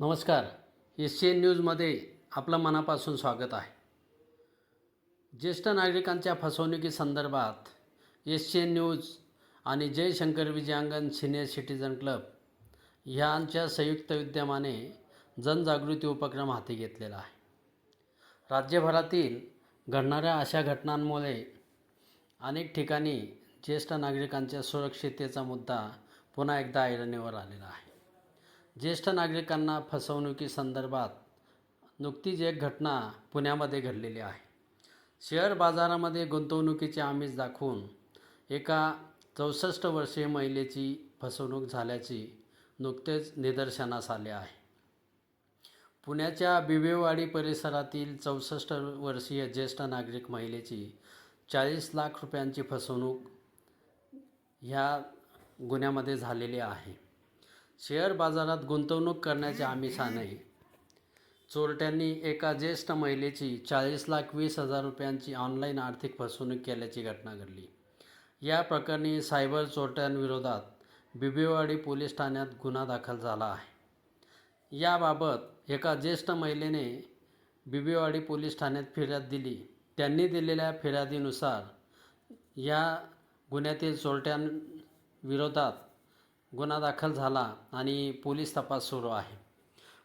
नमस्कार. S C N न्यूजमध्ये आपलं मनापासून स्वागत आहे. ज्येष्ठ नागरिकांच्या फसवणुकीसंदर्भात एस सी एन न्यूज आणि Jayshankar Vijayangan senior citizen club ह्यांच्या संयुक्त विद्यमाने जनजागृती उपक्रम हाती घेतलेला आहे. राज्यभरातील घडणाऱ्या अशा घटनांमुळे अनेक ठिकाणी ज्येष्ठ नागरिकांच्या सुरक्षिततेचा मुद्दा पुन्हा एकदा ऐरणीवर आलेला आहे. ज्येष्ठ नागरिकांना फसवणुकीसंदर्भात नुकतीच एक घटना पुण्यामध्ये घडलेली आहे. शेअर बाजारामध्ये गुंतवणुकीचे आमिष दाखवून एका चौसष्ट वर्षीय महिलेची फसवणूक झाल्याची नुकतेच निदर्शनास आले आहे. पुण्याच्या बिबेवाडी परिसरातील चौसष्ट वर्षीय ज्येष्ठ नागरिक महिलेची चाळीस लाख रुपयांची फसवणूक ह्या गुन्ह्यामध्ये झालेली आहे. शेअर बाजारात गुंतवणूक करण्याच्या आमिषाने चोरट्यांनी एका ज्येष्ठ महिलेची चाळीस लाख वीस हजार रुपयांची ऑनलाईन आर्थिक फसवणूक केल्याची घटना घडली. या प्रकरणी सायबर चोरट्यांविरोधात बिबेवाडी पोलीस ठाण्यात गुन्हा दाखल झाला आहे. याबाबत एका ज्येष्ठ महिलेने बिबेवाडी पोलीस ठाण्यात फिर्याद दिली. त्यांनी दिलेल्या फिर्यादीनुसार या गुन्ह्यातील चोरट्यांविरोधात गुन्हा दाखल झाला आणि पोलीस तपास सुरू आहे.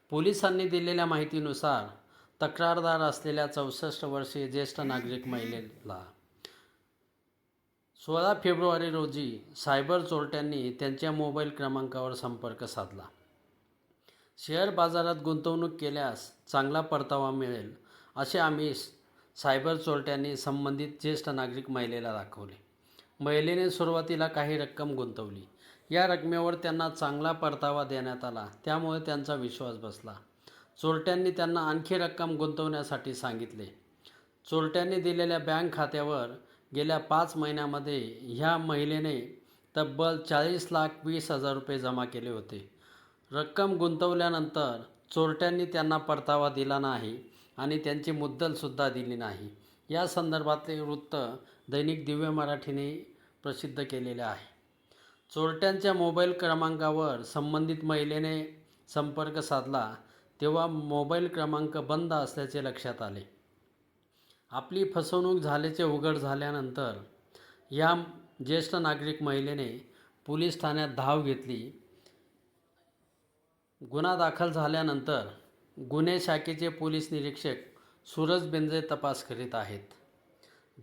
पोलिसांनी दिलेल्या माहितीनुसार तक्रारदार असलेल्या चौसष्ट वर्षीय ज्येष्ठ नागरिक महिलेला सोळा फेब्रुवारी रोजी सायबर चोरट्यांनी त्यांच्या मोबाईल क्रमांकावर संपर्क साधला. शेअर बाजारात गुंतवणूक केल्यास चांगला परतावा मिळेल असे आमिष सायबर चोरट्यांनी संबंधित ज्येष्ठ नागरिक महिलेला दाखवले. महिलेने सुरुवातीला काही रक्कम गुंतवली. या रकमेवर त्यांना चांगला परतावा देण्यात आला. त्यामुळे त्यांचा विश्वास बसला. चोरट्यांनी त्यांना आणखी रक्कम गुंतवण्यासाठी सांगितले. चोरट्यांनी दिलेल्या बँक खात्यावर गेल्या पाच महिन्यामध्ये ह्या महिलेने तब्बल चाळीस लाख वीस हजार रुपये जमा केले होते. रक्कम गुंतवल्यानंतर चोरट्यांनी त्यांना परतावा दिला नाही आणि त्यांची मुद्दलसुद्धा दिली नाही. या संदर्भातले वृत्त दैनिक दिव्य मराठीने प्रसिद्ध केलेले आहे. चोरट्यांच्या मोबाईल क्रमांकावर संबंधित महिलेने संपर्क साधला तेव्हा मोबाईल क्रमांक बंद असल्याचे लक्षात आले. आपली फसवणूक झाल्याचे उघड झाल्यानंतर या ज्येष्ठ नागरिक महिलेने पोलीस ठाण्यात धाव घेतली. गुन्हा दाखल झाल्यानंतर गुन्हे शाखेचे पोलीस निरीक्षक सूरज बेंजे तपास करीत आहेत.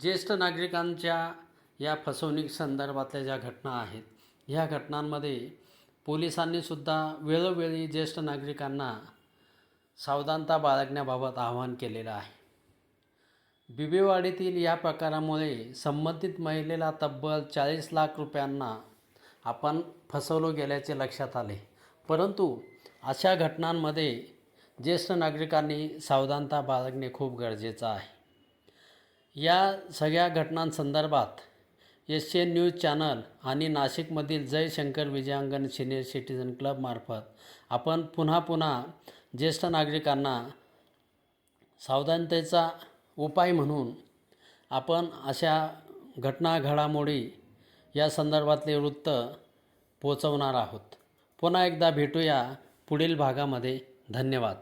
ज्येष्ठ नागरिकांच्या या फसवणूक संदर्भातल्या ज्या घटना आहेत ह्या घटनांमध्ये पोलिसांनीसुद्धा वेळोवेळी ज्येष्ठ नागरिकांना सावधानता बाळगण्याबाबत आवाहन केलेलं आहे. बिबेवाडीतील या प्रकारामुळे संबंधित महिलेला तब्बल चाळीस लाख रुपयांना आपण फसवलो गेल्याचे लक्षात आले. परंतु अशा घटनांमध्ये ज्येष्ठ नागरिकांनी सावधानता बाळगणे खूप गरजेचं आहे. या सगळ्या घटनांसंदर्भात एस एन न्यूज चॅनल आणि नाशिकमधील जयशंकर विजयांगण सिनियर सिटीजन क्लबमार्फत आपण पुन्हा पुन्हा ज्येष्ठ नागरिकांना सावधानतेचा उपाय म्हणून आपण अशा घटना घडामोडी या संदर्भातले वृत्त पोचवणार आहोत. पुन्हा एकदा भेटूया पुढील भागामध्ये. धन्यवाद.